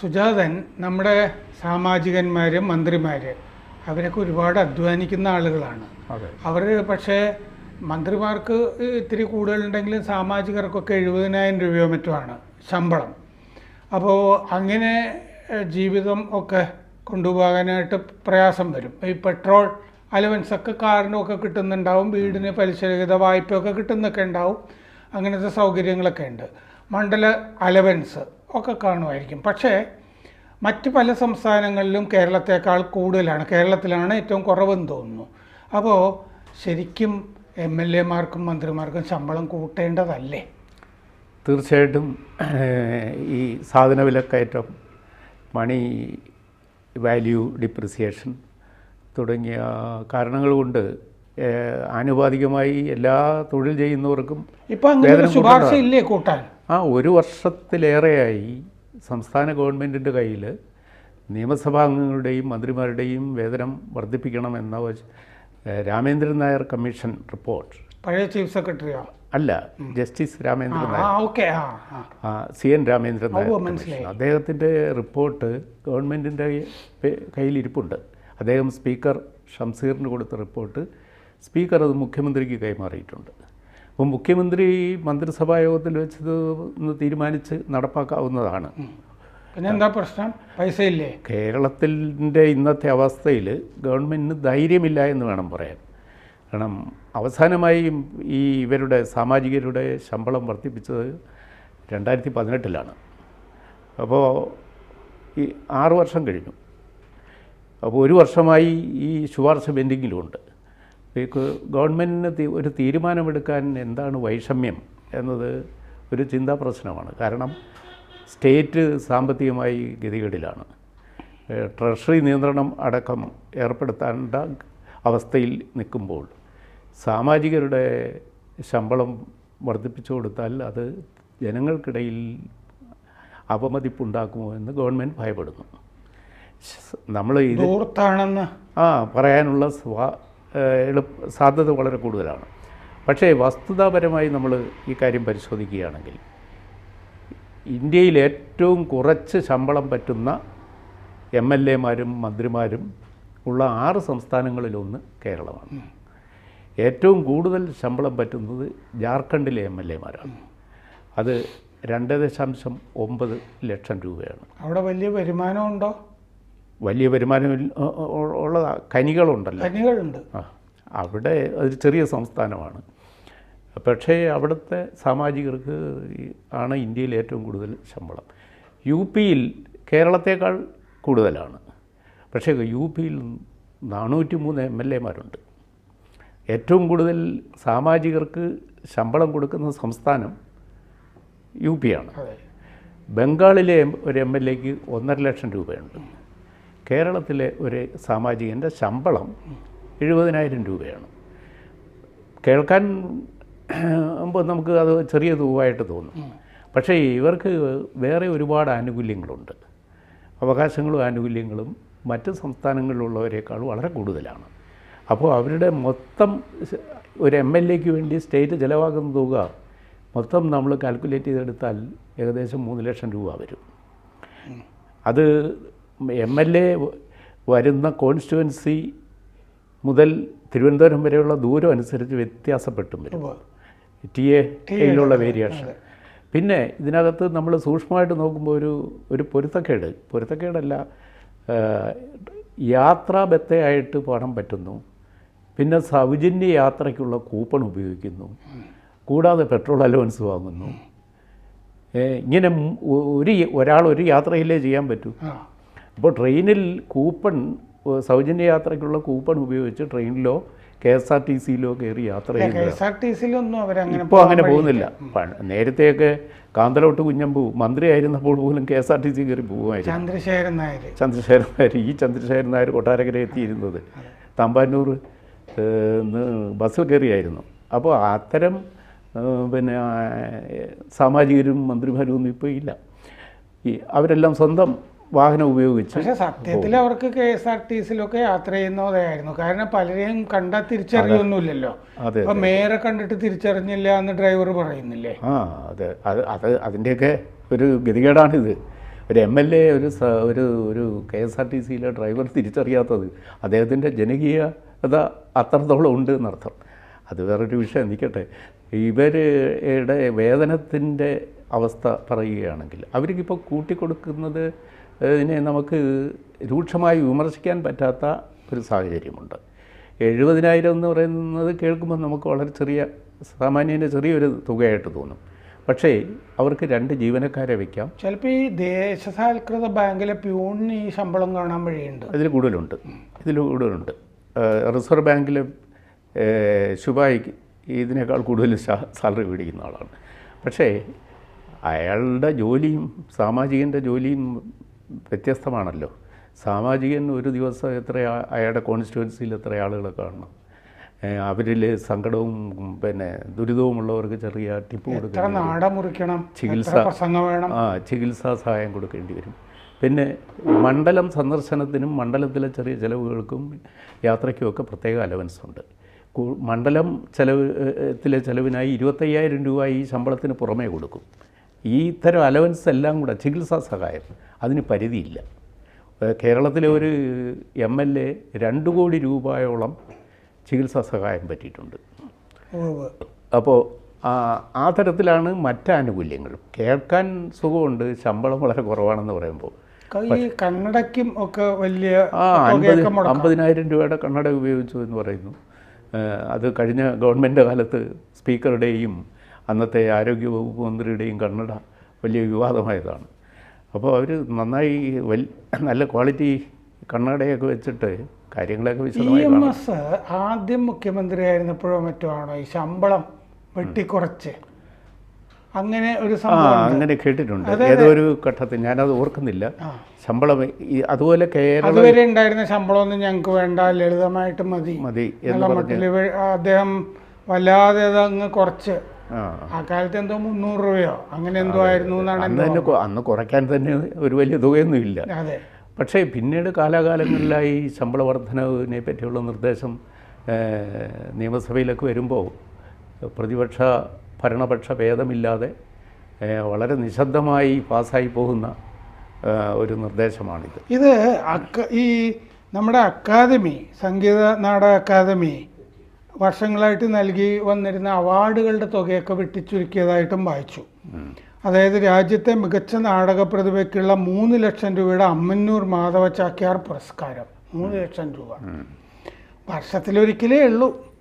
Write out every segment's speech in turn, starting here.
സുജാതൻ നമ്മുടെ സാമാജികന്മാർ മന്ത്രിമാർ അവരൊക്കെ ഒരുപാട് അധ്വാനിക്കുന്ന ആളുകളാണ്. അവർ പക്ഷേ മന്ത്രിമാർക്ക് ഇത്തിരി കൂടുതലുണ്ടെങ്കിലും സാമാജികർക്കൊക്കെ എഴുപതിനായിരം രൂപയോ മറ്റോ ആണ് ശമ്പളം. അപ്പോൾ അങ്ങനെ ജീവിതം ഒക്കെ കൊണ്ടുപോകാനായിട്ട് പ്രയാസം വരും. ഈ പെട്രോൾ അലവൻസ് ഒക്കെ കാറിനൊക്കെ കിട്ടുന്നുണ്ടാവും വീടിന് പലിശരഹിത വായ്പയൊക്കെ കിട്ടുന്നൊക്കെ ഉണ്ടാവും അങ്ങനത്തെ സൗകര്യങ്ങളൊക്കെ ഉണ്ട്. മണ്ഡല അലവൻസ് ഒക്കെ കാണുമായിരിക്കും. പക്ഷേ മറ്റ് പല സംസ്ഥാനങ്ങളിലും കേരളത്തേക്കാൾ കൂടുതലാണ്. കേരളത്തിലാണ് ഏറ്റവും കുറവെന്ന് തോന്നുന്നു. അപ്പോൾ ശരിക്കും എം എൽ എമാർക്കും മന്ത്രിമാർക്കും ശമ്പളം കൂട്ടേണ്ടതല്ലേ? തീർച്ചയായിട്ടും ഈ സാധന വിലക്കയറ്റം മണി വാല്യൂ ഡിപ്രിസിയേഷൻ തുടങ്ങിയ കാരണങ്ങൾ കൊണ്ട് ആനുപാതികമായി എല്ലാ തൊഴിൽ ചെയ്യുന്നവർക്കും ഇപ്പം ശുപാർശ ഇല്ലേ കൂട്ടാൻ? ആ ഒരു വർഷത്തിലേറെയായി സംസ്ഥാന ഗവൺമെന്റിന്റെ കയ്യിൽ നിയമസഭാംഗങ്ങളുടെയും മന്ത്രിമാരുടെയും വേതനം വർദ്ധിപ്പിക്കണമെന്ന രാമേന്ദ്രൻ നായർ കമ്മീഷൻ റിപ്പോർട്ട്. പഴയ ചീഫ് സെക്രട്ടറി അല്ല justice Ramendran Nair. C N Ramendran Nair. അദ്ദേഹത്തിന്റെ റിപ്പോർട്ട് ഗവൺമെന്റിന്റെ കയ്യിലിരിപ്പുണ്ട്. അദ്ദേഹം സ്പീക്കർ ഷംസീറിന് കൊടുത്ത റിപ്പോർട്ട് സ്പീക്കർ അത് മുഖ്യമന്ത്രിക്ക് കൈമാറിയിട്ടുണ്ട്. അപ്പോൾ മുഖ്യമന്ത്രി മന്ത്രിസഭാ യോഗത്തിൽ വെച്ചത് ഒന്ന് തീരുമാനിച്ച് നടപ്പാക്കാവുന്നതാണ്. പിന്നെ എന്താ പ്രശ്നം? പൈസ ഇല്ലേ കേരളത്തിന്റെ ഇന്നത്തെ അവസ്ഥയിൽ ഗവൺമെന്റിന് ധൈര്യമില്ല എന്ന് വേണം പറയാൻ. കാരണം അവസാനമായി ഈ ഇവരുടെ സാമാജികരുടെ ശമ്പളം വർദ്ധിപ്പിച്ചത് രണ്ടായിരത്തി പതിനെട്ടിലാണ് അപ്പോൾ ഈ ആറ് വർഷം കഴിഞ്ഞു. അപ്പോൾ ഒരു വർഷമായി ഈ ശുപാർശ പെൻഡിങ്ങിലുമുണ്ട് ഗവൺമെന്റിന് ഒരു തീരുമാനമെടുക്കാൻ എന്താണ് വൈഷമ്യം എന്നത് ഒരു ചിന്താ പ്രശ്നമാണ്. കാരണം സ്റ്റേറ്റ് സാമ്പത്തികമായി ഗതികേടിലാണ്. ട്രഷറി നിയന്ത്രണം അടക്കം ഏർപ്പെടുത്തേണ്ട അവസ്ഥയിൽ നിൽക്കുമ്പോൾ സാമാജികരുടെ ശമ്പളം വർദ്ധിപ്പിച്ചു കൊടുത്താൽ അത് ജനങ്ങൾക്കിടയിൽ അപമതിപ്പുണ്ടാക്കുമോ എന്ന് ഗവൺമെന്റ് ഭയപ്പെടുന്നു. നമ്മൾ ഇത് ആ പറയാനുള്ള സ്വാ എളുപ്പ സാധ്യത വളരെ കൂടുതലാണ്. പക്ഷേ വസ്തുതാപരമായി നമ്മൾ ഈ കാര്യം പരിശോധിക്കുകയാണെങ്കിൽ ഇന്ത്യയിൽ ഏറ്റവും കുറച്ച് ശമ്പളം പറ്റുന്ന എം എൽ എമാരും മന്ത്രിമാരും ഉള്ള ആറ് സംസ്ഥാനങ്ങളിലൊന്ന് കേരളമാണ്. ഏറ്റവും കൂടുതൽ ശമ്പളം പറ്റുന്നത് ജാർഖണ്ഡിലെ എം എൽ എമാരാണ്. അത് രണ്ട് ദശാംശം ഒമ്പത് ലക്ഷം രൂപയാണ്. അവിടെ വലിയ വരുമാനം ഉണ്ടോ വലിയ വരുമാനം ഉള്ള ഖനികളുണ്ടല്ലോ. ഖനികളുണ്ട്. ആ അവിടെ ഒരു ചെറിയ സംസ്ഥാനമാണ്. പക്ഷേ അവിടുത്തെ സാമാജികർക്ക് ആണ് ഇന്ത്യയിൽ ഏറ്റവും കൂടുതൽ ശമ്പളം. യു പിയിൽ കേരളത്തേക്കാൾ കൂടുതലാണ്. പക്ഷേ യു പിയിൽ നാനൂറ്റി മൂന്ന് എം എൽ എമാരുണ്ട് ഏറ്റവും കൂടുതൽ സാമാജികർക്ക് ശമ്പളം കൊടുക്കുന്ന സംസ്ഥാനം യു പിയാണ് ആണ്. ബംഗാളിലെ ഒരു എം എൽ എക്ക് ഒന്നര ലക്ഷം രൂപയുണ്ട്. കേരളത്തിലെ ഒരു സാമാജികന്റെ ശമ്പളം എഴുപതിനായിരം രൂപയാണ്. കേൾക്കാൻ ആകുമ്പോൾ നമുക്ക് അത് ചെറിയ തൂവായിട്ട് തോന്നും. പക്ഷേ ഇവർക്ക് വേറെ ഒരുപാട് ആനുകൂല്യങ്ങളുണ്ട്. അവകാശങ്ങളും ആനുകൂല്യങ്ങളും മറ്റ് സംസ്ഥാനങ്ങളിലുള്ളവരെക്കാൾ വളരെ കൂടുതലാണ്. അപ്പോൾ അവരുടെ മൊത്തം ഒരു എം എൽ എക്ക് വേണ്ടി സ്റ്റേറ്റ് ചിലവാക്കുന്ന തുക മൊത്തം നമ്മൾ കാൽക്കുലേറ്റ് ചെയ്തെടുത്താൽ ഏകദേശം മൂന്ന് ലക്ഷം രൂപ വരും. അത് എം എൽ എ വരുന്ന കോൺസ്റ്റുവൻസി മുതൽ തിരുവനന്തപുരം വരെയുള്ള ദൂരം അനുസരിച്ച് വ്യത്യാസപ്പെട്ടും വരും. ടി എ ടിയിലുള്ള വേരിയേഷൻ പിന്നെ ഇതിനകത്ത് നമ്മൾ സൂക്ഷ്മമായിട്ട് നോക്കുമ്പോൾ ഒരു ഒരു പൊരുത്തക്കേട്. പൊരുത്തക്കേടല്ല ആ, യാത്രാബത്തയായിട്ട് പോകാൻ പറ്റുന്നു. പിന്നെ സൗജന്യ യാത്രയ്ക്കുള്ള കൂപ്പൺ ഉപയോഗിക്കുന്നു. കൂടാതെ പെട്രോൾ അലവൻസ് വാങ്ങുന്നു. ഇങ്ങനെ ഒരു ഒരാൾ ഒരു യാത്രയിലേ ചെയ്യാൻ പറ്റൂ. അപ്പോൾ ട്രെയിനിൽ കൂപ്പൺ സൗജന്യ യാത്രയ്ക്കുള്ള കൂപ്പൺ ഉപയോഗിച്ച് ട്രെയിനിലോ കെ എസ് ആർ ടി സിയിലോ കയറി യാത്ര ചെയ്യുന്നത് ഇപ്പോൾ അങ്ങനെ പോകുന്നില്ല. നേരത്തെയൊക്കെ കാന്തലോട്ട് കുഞ്ഞമ്പു മന്ത്രിയായിരുന്നപ്പോൾ പോലും K S R T C കയറി പോകുമായിരുന്നു. ചന്ദ്രശേഖരൻ നായർ. ചന്ദ്രശേഖരൻ നായർ ഈ ചന്ദ്രശേഖരൻ നായർ കൊട്ടാരക്കര എത്തിയിരുന്നത്. തമ്പാനൂർ ബസ്സിൽ കയറിയായിരുന്നു. അപ്പോൾ അത്തരം പിന്നെ സാമാജികരും മന്ത്രിമാരും ഒന്നും ഇപ്പോൾ ഇല്ല. ഈ അവരെല്ലാം സ്വന്തം വാഹനം ഉപയോഗിച്ച് പക്ഷെ സത്യത്തിൽ അവർക്ക് കെ എസ് ആർ ടി സിയിലൊക്കെ യാത്ര ചെയ്യുന്നതായിരുന്നു കാരണം പലരെയും കണ്ടാൽ തിരിച്ചറിയൊന്നുമില്ലല്ലോ. അതെ അപ്പൊ മേയറെ കണ്ടിട്ട് തിരിച്ചറിഞ്ഞില്ല എന്ന് ഡ്രൈവർ പറയുന്നില്ലേ? ആ അതെ. അത് അത് അതിന്റെയൊക്കെ ഒരു ഗതികേടാണിത്. ഒരു എം എൽ എ ഒരു ഒരു ഒരു കെ എസ് ആർ ടി സിയിലെ ഡ്രൈവർ തിരിച്ചറിയാത്തത് അദ്ദേഹത്തിന്റെ ജനകീയത അത്രത്തോളം ഉണ്ട് എന്നർത്ഥം. അത് വേറൊരു വിഷയം നിൽക്കട്ടെ ഇവരുടെ വേതനത്തിന്റെ അവസ്ഥ പറയുകയാണെങ്കിൽ അവർക്കിപ്പോൾ കൂട്ടിക്കൊടുക്കുന്നത് ഇതിനെ നമുക്ക് രൂക്ഷമായി വിമർശിക്കാൻ പറ്റാത്ത ഒരു സാഹചര്യമുണ്ട്. എഴുപതിനായിരം എന്ന് പറയുന്നത് കേൾക്കുമ്പോൾ നമുക്ക് വളരെ ചെറിയ സാമാന്യന്റെ ചെറിയൊരു തുകയായിട്ട് തോന്നും. പക്ഷേ അവർക്ക് രണ്ട് ജീവനക്കാരെ വയ്ക്കാം ചിലപ്പോൾ ഈ ദേശസാൽകൃത ബാങ്കിലെ പ്യൂണിന് ഈ ശമ്പളം കാണാൻ വഴിയുണ്ട്. അതിൽ കൂടുതലുണ്ട്. ഇതിൽ കൂടുതലുണ്ട്. റിസർവ് ബാങ്കിലെ ശുഭായി ഇതിനേക്കാൾ കൂടുതൽ സാലറി മേടിക്കുന്ന ആളാണ്. പക്ഷേ അയാളുടെ ജോലിയും സാമാജികന്റെ ജോലിയും വ്യത്യസ്തമാണല്ലോ. സാമാജികൻ ഒരു ദിവസം എത്ര അയാളുടെ കോൺസ്റ്റിറ്റ്യുവൻസിയിൽ എത്ര ആളുകളെ കാണണം. അവരിൽ സങ്കടവും പിന്നെ ദുരിതവുമുള്ളവർക്ക് ചെറിയ ടിപ്പ് കൊടുക്കണം ചികിത്സ. ആ ചികിത്സാ സഹായം കൊടുക്കേണ്ടി വരും. പിന്നെ മണ്ഡലം സന്ദർശനത്തിനും മണ്ഡലത്തിലെ ചെറിയ ചിലവുകൾക്കും യാത്രയ്ക്കുമൊക്കെ പ്രത്യേക അലവൻസ് ഉണ്ട്. മണ്ഡലം ചെലവ് ചെലവിനായി ത്തിലെ ചിലവിനായി ഇരുപത്തയ്യായിരം രൂപ ഈ ശമ്പളത്തിന് പുറമേ കൊടുക്കും. ഈ ഇത്തരം അലവൻസ് എല്ലാം കൂടെ ചികിത്സാ സഹായം. അതിന് പരിധിയില്ല. കേരളത്തിലെ ഒരു എം എൽ എ രണ്ട് കോടി രൂപയോളം ചികിത്സാ സഹായം പറ്റിയിട്ടുണ്ട്. അപ്പോൾ ആ തരത്തിലാണ് മറ്റ് ആനുകൂല്യങ്ങളും കേൾക്കാൻ സുഖമുണ്ട് ശമ്പളം വളരെ കുറവാണെന്ന് പറയുമ്പോൾ കണ്ണടയ്ക്കും ഒക്കെ വലിയ ആ അൻപത് അമ്പതിനായിരം രൂപയുടെ കണ്ണട ഉപയോഗിച്ചു എന്ന് പറയുന്നു. അത് കഴിഞ്ഞ ഗവൺമെന്റ് കാലത്ത് സ്പീക്കറുടെയും അന്നത്തെ ആരോഗ്യ വകുപ്പ് മന്ത്രിയുടെയും കണ്ണട വലിയ വിവാദമായതാണ്. അപ്പോൾ അവർ നന്നായി വൽ നല്ല ക്വാളിറ്റി കണ്ണടയൊക്കെ വെച്ചിട്ട് കാര്യങ്ങളൊക്കെ വിശദമായി ആദ്യം മുഖ്യമന്ത്രി ആയിരുന്നപ്പോഴോ മറ്റോ ആണോ? ഈ ശമ്പളം വെട്ടിക്കുറച്ച്. അങ്ങനെ ഒരു സംഭവം അങ്ങനെ കേട്ടിട്ടുണ്ട്. ഏതോ ഒരു ഘട്ടത്തിൽ ഞാനത് ഓർക്കുന്നില്ല. ശമ്പളം അതുപോലെ കേരള അതുവരെ ഉണ്ടായിരുന്ന ശമ്പളമൊന്നും ഞങ്ങൾക്ക് വേണ്ട. ലളിതമായിട്ട് മതി. മതി അദ്ദേഹം വല്ലാതെ അങ്ങ് കുറച്ച് ആ. കാലത്ത് എന്തോ മുന്നൂറ് രൂപയോ? അങ്ങനെ എന്തോ ആയിരുന്നു എന്നാണ് അന്ന് തന്നെ അന്ന് കുറയ്ക്കാൻ തന്നെ ഒരു വലിയ തുകയൊന്നും ഇല്ല അതെ. പക്ഷേ പിന്നീട് കാലാകാലങ്ങളിലായി ശമ്പള വർധനവിനെ പറ്റിയുള്ള നിർദ്ദേശം നിയമസഭയിലേക്ക് നിയമസഭയിലൊക്കെ വരുമ്പോൾ പ്രതിപക്ഷ ഭരണപക്ഷ ഭേദമില്ലാതെ വളരെ നിശബ്ദമായി പാസ്സായി പോകുന്ന ഒരു നിർദ്ദേശമാണിത്. ഇത് അക്ക ഈ നമ്മുടെ അക്കാദമി സംഗീത നാടക അക്കാദമി വർഷങ്ങളായിട്ട് നൽകി വന്നിരുന്ന അവാർഡുകളുടെ തുകയൊക്കെ വെട്ടിച്ചുരുക്കിയതായിട്ടും വായിച്ചു. അതായത് രാജ്യത്തെ മികച്ച നാടക പ്രതിഭയ്ക്കുള്ള മൂന്ന് ലക്ഷം രൂപയുടെ അമ്മന്നൂർ മാധവ ചാക്യാർ പുരസ്കാരം. മൂന്ന് ലക്ഷം രൂപ. വർഷത്തിലൊരിക്കലേ ഉള്ളൂ.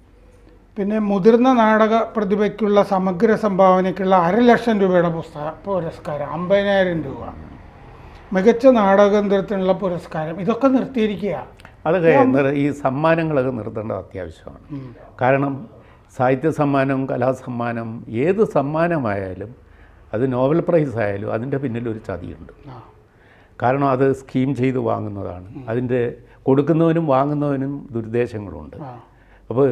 പിന്നെ മുതിർന്ന നാടക പ്രതിഭയ്ക്കുള്ള സമഗ്ര സംഭാവനയ്ക്കുള്ള അര ലക്ഷം രൂപയുടെ പുസ്തക പുരസ്കാരം അമ്പതിനായിരം രൂപ. മികച്ച നാടകതന്ത്രത്തിനുള്ള പുരസ്കാരം. ഇതൊക്കെ നിർത്തിയിരിക്കുക നിർ- ഈ സമ്മാനങ്ങളൊക്കെ നിർത്തേണ്ടത് അത്യാവശ്യമാണ്. കാരണം സാഹിത്യ സമ്മാനം കലാസമ്മാനം ഏത് സമ്മാനമായാലും അത് നോബൽ പ്രൈസ് ആയാലും അതിന്റെ പിന്നിൽ ഒരു ചതിയുണ്ട്. കാരണം അത് സ്കീം ചെയ്ത് വാങ്ങുന്നതാണ്. അതിന്റെ കൊടുക്കുന്നവനും വാങ്ങുന്നവനും ദുരുദ്ദേശങ്ങളുണ്ട്. അപ്പോൾ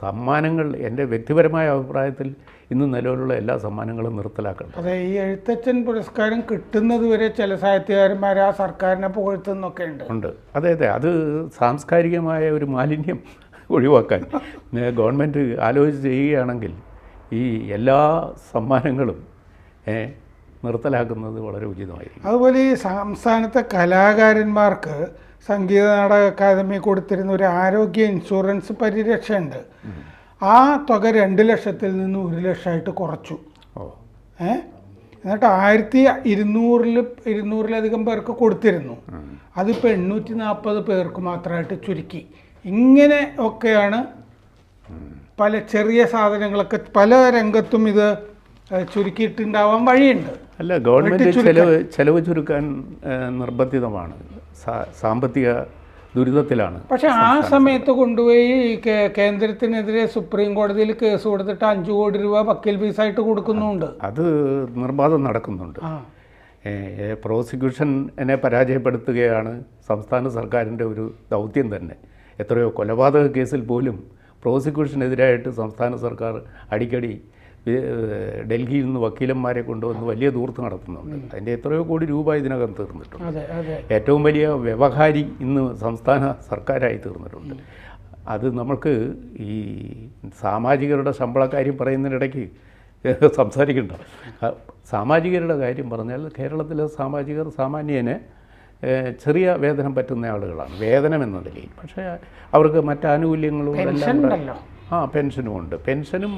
സമ്മാനങ്ങൾ എന്റെ വ്യക്തിപരമായ അഭിപ്രായത്തിൽ ഇന്ന് നിലവിലുള്ള എല്ലാ സമ്മാനങ്ങളും നിർത്തലാക്കണം അതെ ഈ എഴുത്തച്ഛൻ പുരസ്കാരം കിട്ടുന്നത് വരെ ചില സാഹിത്യകാരന്മാർ ആ സർക്കാരിനെ പുകഴ്ത്തുന്നൊക്കെ ഉണ്ട്. ഉണ്ട്. അതെ അതെ. അത് സാംസ്കാരികമായ ഒരു മാലിന്യം ഒഴിവാക്കാൻ ഗവൺമെന്റ് ആലോചിച്ച് ചെയ്യുകയാണെങ്കിൽ ഈ എല്ലാ സമ്മാനങ്ങളും നിർത്തലാക്കുന്നത് വളരെ ഉചിതമായിരിക്കും. അതുപോലെ ഈ സംസ്ഥാനത്തെ കലാകാരന്മാർക്ക് സംഗീത നാടക അക്കാദമി കൊടുത്തിരുന്ന ഒരു ആരോഗ്യ ഇൻഷുറൻസ് പരിരക്ഷയുണ്ട്. ആ തുക രണ്ട് ലക്ഷത്തിൽ നിന്ന് ഒരു ലക്ഷമായിട്ട് കുറച്ചു. ഏ? എന്നിട്ട് ആയിരത്തി ഇരുന്നൂറിൽ ഇരുന്നൂറിലധികം പേർക്ക് കൊടുത്തിരുന്നു. അതിപ്പോൾ എണ്ണൂറ്റി നാൽപ്പത് പേർക്ക് മാത്രമായിട്ട് ചുരുക്കി. ഇങ്ങനെ ഒക്കെയാണ് പല ചെറിയ സാധനങ്ങളൊക്കെ പല രംഗത്തും ഇത് ചുരുക്കിയിട്ടുണ്ടാവാൻ വഴിയുണ്ട്. അല്ല ഗവൺമെന്റ് ചെലവ് ചെലവ് ചുരുക്കാൻ നിർബന്ധിതമാണ്. സാമ്പത്തിക ദുരിതത്തിലാണ് പക്ഷെ ആ സമയത്ത് കൊണ്ടുപോയി കേന്ദ്രത്തിനെതിരെ സുപ്രീം കോടതിയിൽ കേസ് കൊടുത്തിട്ട് അഞ്ചു കോടി രൂപ വക്കീൽ ഫീസായിട്ട് കൊടുക്കുന്നുണ്ട്. അത് നിർബാധം നടക്കുന്നുണ്ട്. പ്രോസിക്യൂഷനെ പ്രോസിക്യൂഷൻ എന്നെ പരാജയപ്പെടുത്തുകയാണ് സംസ്ഥാന സർക്കാരിന്റെ ഒരു ദൗത്യം തന്നെ. എത്രയോ കൊലപാതക കേസിൽ പോലും പ്രോസിക്യൂഷനെതിരായിട്ട് സംസ്ഥാന സർക്കാർ അടിക്കടി ഡൽഹിയിൽ നിന്ന് വക്കീലന്മാരെ കൊണ്ടുവന്ന് വലിയ ദൂർത്ത് നടത്തുന്നുണ്ട്. അതിന്റെ എത്രയോ കോടി രൂപ ഇതിനകം തീർന്നിട്ടുണ്ട്. ഏറ്റവും വലിയ വ്യവഹാരി ഇന്ന് സംസ്ഥാന സർക്കാരായി തീർന്നിട്ടുണ്ട്. അത് നമുക്ക് ഈ സാമാജികരുടെ ശമ്പളക്കാര്യം പറയുന്നതിനിടയ്ക്ക് സംസാരിക്കണ്ട. സാമാജികരുടെ കാര്യം പറഞ്ഞാൽ കേരളത്തിലെ സാമാജികർ സാമാന്യന് ചെറിയ വേതനം പറ്റുന്ന ആളുകളാണ്. വേതനം എന്ന നിലയിൽ. പക്ഷേ അവർക്ക് മറ്റാനുകൂല്യങ്ങളും എല്ലാം ആ പെൻഷനും ഉണ്ട്. പെൻഷനും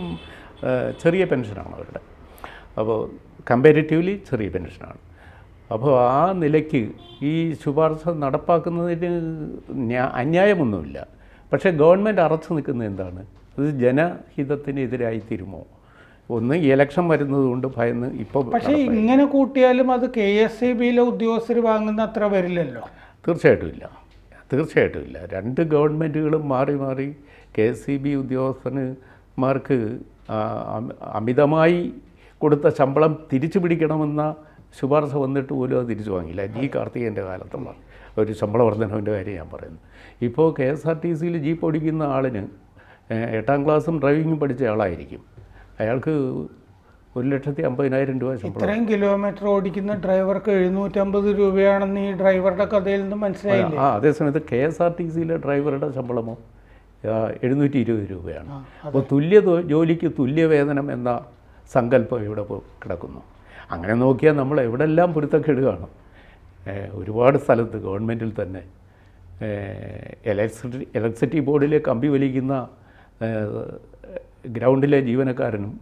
ചെറിയ പെൻഷനാണ് അവരുടെ. അപ്പോൾ കമ്പാരിറ്റീവ്ലി ചെറിയ പെൻഷനാണ്. അപ്പോൾ ആ നിലയ്ക്ക് ഈ ശുപാർശ നടപ്പാക്കുന്നതിന് ന്യാ- അന്യായമൊന്നുമില്ല. പക്ഷേ ഗവൺമെന്റ് അറച്ചു നിൽക്കുന്നത് എന്താണ്? അത് ജനഹിതത്തിനെതിരായി തീരുമോ ഒന്ന് ഇലക്ഷൻ വരുന്നത് കൊണ്ട് ഭയന്ന് ഇപ്പോൾ പക്ഷേ ഇങ്ങനെ കൂട്ടിയാലും അത് കെ എസ് ഇ ബിയിലെ ഉദ്യോഗസ്ഥർ വാങ്ങുന്ന അത്ര വരില്ലല്ലോ? തീർച്ചയായിട്ടും ഇല്ല. തീർച്ചയായിട്ടും ഇല്ല. രണ്ട് ഗവൺമെന്റുകളും മാറി മാറി കെ എസ് സി ബി ഉദ്യോഗസ്ഥന്മാർക്ക് അമിതമായി കൊടുത്ത ശമ്പളം തിരിച്ചു പിടിക്കണമെന്ന ശുപാർശ വന്നിട്ട് പോലും അത് തിരിച്ചു വാങ്ങിയില്ല. ജി കാർത്തികേന്റെ കാലത്തുള്ള ഒരു ശമ്പള വർധനവിന്റെ കാര്യം ഞാൻ പറയുന്നു. ഇപ്പോൾ കെ എസ് ആർ ടി സിയിൽ ജീപ്പ് ഓടിക്കുന്ന ആളിന് എട്ടാം ക്ലാസ്സും ഡ്രൈവിങ്ങും പഠിച്ച ആളായിരിക്കും. അയാൾക്ക് ഒരു ലക്ഷത്തി അമ്പതിനായിരം രൂപ ശമ്പളം. ഇത്രയും കിലോമീറ്റർ ഓടിക്കുന്ന ഡ്രൈവർക്ക് എഴുന്നൂറ്റമ്പത് രൂപയാണെന്ന് ഈ ഡ്രൈവറുടെ കഥയിൽ നിന്ന് മനസ്സിലായില്ല? ആ അതേസമയത്ത് കെ എസ് ആർ ടി സിയിലെ ഡ്രൈവറുടെ ശമ്പളമോ? എഴുന്നൂറ്റി ഇരുപത് രൂപയാണ്. അപ്പോൾ തുല്യ ജോലിക്ക് തുല്യ വേതനം എന്ന സങ്കല്പം ഇവിടെ കിടക്കുന്നു. അങ്ങനെ നോക്കിയാൽ നമ്മൾ എവിടെല്ലാം പൊരുത്തക്കേട് കാണും ഒരുപാട് സ്ഥലത്ത് ഗവൺമെന്റിൽ തന്നെ ഇലക്ട്രിസിറ്റി ഇലക്ട്രിസിറ്റി ബോർഡിലെ കമ്പി വലിക്കുന്ന ഗ്രൗണ്ടിലെ ജീവനക്കാരനും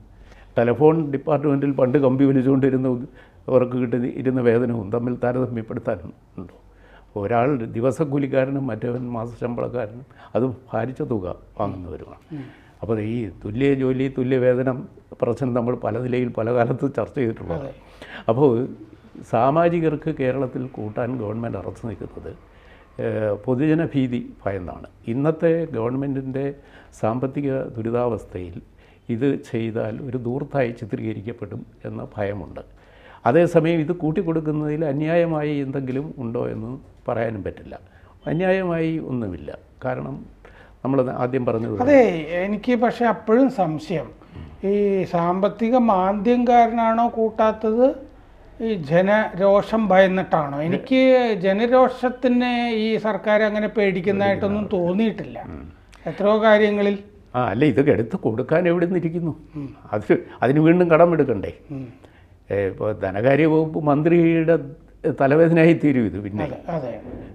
ടെലഫോൺ ഡിപ്പാർട്ട്മെന്റിൽ പണ്ട് കമ്പി വലിച്ചുകൊണ്ടിരുന്ന അവർക്ക് കിട്ടുന്ന ഇരുന്ന വേതനവും തമ്മിൽ താരതമ്യപ്പെടുത്താനുണ്ടോ ഒരാൾ ദിവസക്കൂലിക്കാരനും മറ്റവൻ മാസശമ്പളക്കാരനും അത് ഭാരിച്ച തുക വാങ്ങുന്നവരുമാണ്. അപ്പോൾ ഈ തുല്യ ജോലി തുല്യ വേതനം പ്രശ്നം നമ്മൾ പല നിലയിൽ പല കാലത്ത് ചർച്ച ചെയ്തിട്ടുള്ളത് അപ്പോൾ സാമാജികർക്ക് കേരളത്തിൽ കൂട്ടാൻ ഗവൺമെന്റ് അറച്ചു നിൽക്കുന്നത് പൊതുജന ഭീതി ഭയന്നാണ്. ഇന്നത്തെ ഗവൺമെന്റിന്റെ സാമ്പത്തിക ദുരിതാവസ്ഥയിൽ ഇത് ചെയ്താൽ ഒരു ദൂർത്തായി ചിത്രീകരിക്കപ്പെടും എന്ന ഭയമുണ്ട്. അതേസമയം ഇത് കൂട്ടിക്കൊടുക്കുന്നതിൽ അന്യായമായി എന്തെങ്കിലും ഉണ്ടോ എന്ന് പറയാനും പറ്റില്ല. അന്യായമായി ഒന്നുമില്ല. കാരണം നമ്മൾ ആദ്യം പറഞ്ഞത് അതെ എനിക്ക് പക്ഷേ അപ്പോഴും സംശയം. ഈ സാമ്പത്തിക മാന്ദ്യം കാരനാണോ കൂട്ടാത്തത്? ഈ ജനരോഷം ഭയന്നിട്ടാണോ? എനിക്ക് ജനരോഷത്തിന് ഈ സർക്കാർ അങ്ങനെ പേടിക്കുന്നതായിട്ടൊന്നും തോന്നിയിട്ടില്ല. എത്രയോ കാര്യങ്ങളിൽ. ആ അല്ല ഇതൊക്കെ എടുത്ത് കൊടുക്കാൻ എവിടെ നിന്നിരിക്കുന്നു? അത് അതിന് വീണ്ടും കടമെടുക്കണ്ടേ? ഉം. ഇപ്പോൾ ധനകാര്യ വകുപ്പ് മന്ത്രിയുടെ തലവേദനയായി തീരും ഇത് പിന്നെ.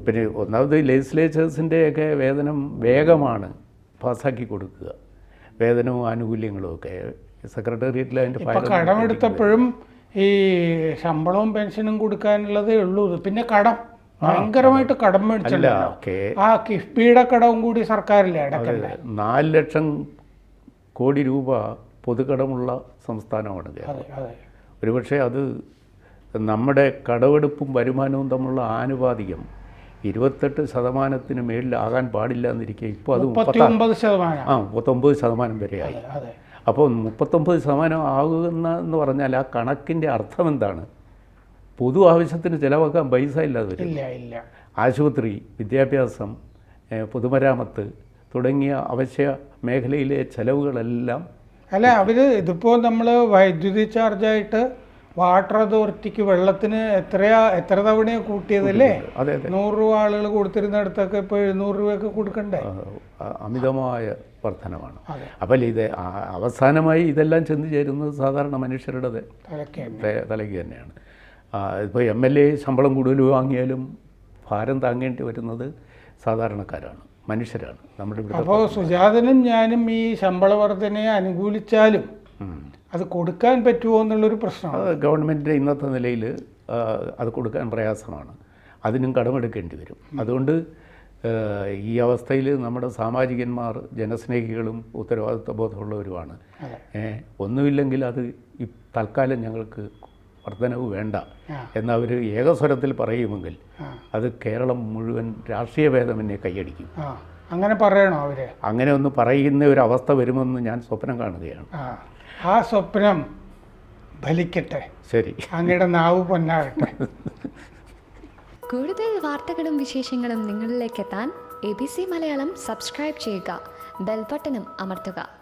പിന്നെ ഒന്നാമത് ലെജിസ്ലേച്ചേഴ്സിന്റെയൊക്കെ വേതനം വേഗമാണ് പാസ്സാക്കി കൊടുക്കുക. വേതനവും ആനുകൂല്യങ്ങളും ഒക്കെ. സെക്രട്ടേറിയറ്റിൽ അതിന്റെ കടമെടുത്തപ്പോഴും ഈ ശമ്പളവും പെൻഷനും കൊടുക്കാനുള്ളതേ ഉള്ളൂ. പിന്നെ കടം. ഭയങ്കരമായിട്ട് കടം. മേടിച്ചല്ലോ ആ കിഫ്ബിയുടെ കടവും കൂടി സർക്കാരിലെ നാല് ലക്ഷം കോടി രൂപ പൊതുകടമുള്ള സംസ്ഥാനമാണ് കേരളം. ഒരുപക്ഷെ അത് നമ്മുടെ കടമെടുപ്പും വരുമാനവും തമ്മിലുള്ള ആനുപാതികം ഇരുപത്തെട്ട് ശതമാനത്തിന് മേളിലാകാൻ പാടില്ല എന്നിരിക്കുക ഇപ്പോൾ അത് മുപ്പത്തൊമ്പത് മുപ്പത്താ ശതമാനം. ആ മുപ്പത്തൊമ്പത് ശതമാനം വരെയായി അപ്പോൾ മുപ്പത്തൊമ്പത് ശതമാനം ആകുന്ന എന്ന് പറഞ്ഞാൽ ആ കണക്കിന്റെ അർത്ഥം എന്താണ്? പൊതു ആവശ്യത്തിന് ചിലവാക്കാൻ പൈസ ഇല്ലാതെ വരും. ആശുപത്രി വിദ്യാഭ്യാസം പൊതുമരാമത്ത് തുടങ്ങിയ അവശ്യ മേഖലയിലെ ചെലവുകളെല്ലാം അല്ല അവർ ഇതിപ്പോ നമ്മൾ വൈദ്യുതി ചാർജായിട്ട് വാട്ടർ അതോറിറ്റിക്ക് വെള്ളത്തിന് എത്രയാ എത്ര തവണയാ കൂട്ടിയതല്ലേ? നൂറ് രൂപ ആളുകൾ കൊടുത്തിരുന്നിടത്തൊക്കെ ഇപ്പൊ എഴുന്നൂറ് രൂപയൊക്കെ കൊടുക്കണ്ടേ? അമിതമായ വർധനമാണ് അപ്പോൾ ഇത് അവസാനമായി ഇതെല്ലാം ചെന്ന് ചേരുന്നത് സാധാരണ മനുഷ്യരുടെ തലയ്ക്ക് തന്നെയാണ്. ഇപ്പോൾ എം എൽ എ ശമ്പളം കൂടുതൽ വാങ്ങിയാലും ഭാരം താങ്ങേണ്ടി വരുന്നത് സാധാരണക്കാരാണ്. മനുഷ്യരാണ്. നമ്മുടെ അപ്പോൾ സുജാതനും ഞാനും ഈ ശമ്പള വർധനയെ അനുകൂലിച്ചാലും അത് കൊടുക്കാൻ പറ്റുമോ എന്നുള്ളൊരു പ്രശ്നമാണ്. അത് ഗവൺമെന്റിന്റെ ഇന്നത്തെ നിലയിൽ അത് കൊടുക്കാൻ പ്രയാസമാണ്. അതിനും കടമെടുക്കേണ്ടി വരും. അതുകൊണ്ട് ഈ അവസ്ഥയിൽ നമ്മുടെ സാമാജികന്മാർ ജനസ്നേഹികളും ഉത്തരവാദിത്വ ബോധമുള്ളവരുമാണ്. ഒന്നുമില്ലെങ്കിൽ അത് ഈ തൽക്കാലം ഞങ്ങൾക്ക് വർധനവ് വേണ്ട. എന്നവർ ഏകസ്വരത്തിൽ പറയുമെങ്കിൽ അത് കേരളം മുഴുവൻ രാഷ്ട്രീയ ഭേദമെന്നെ കൈയടിക്കും. ആ. അങ്ങനെ പറയണോ അവർ? അങ്ങനെ ഒന്ന് പറയുന്ന ഒരു അവസ്ഥ വരുമെന്ന് ഞാൻ സ്വപ്നം കാണുകയാണ്. ആ. ആ സ്വപ്നം ഫലിക്കട്ടെ. ശരി. അങ്ങയുടെ നാവ് പൊന്നാകട്ടെ. കൂടുതൽ വാർത്തകളും വിശേഷങ്ങളും നിങ്ങളിലേക്ക് എത്താൻ A B C Malayalam subscribe ചെയ്യുക. ബെൽബട്ടനും അമർത്തുക.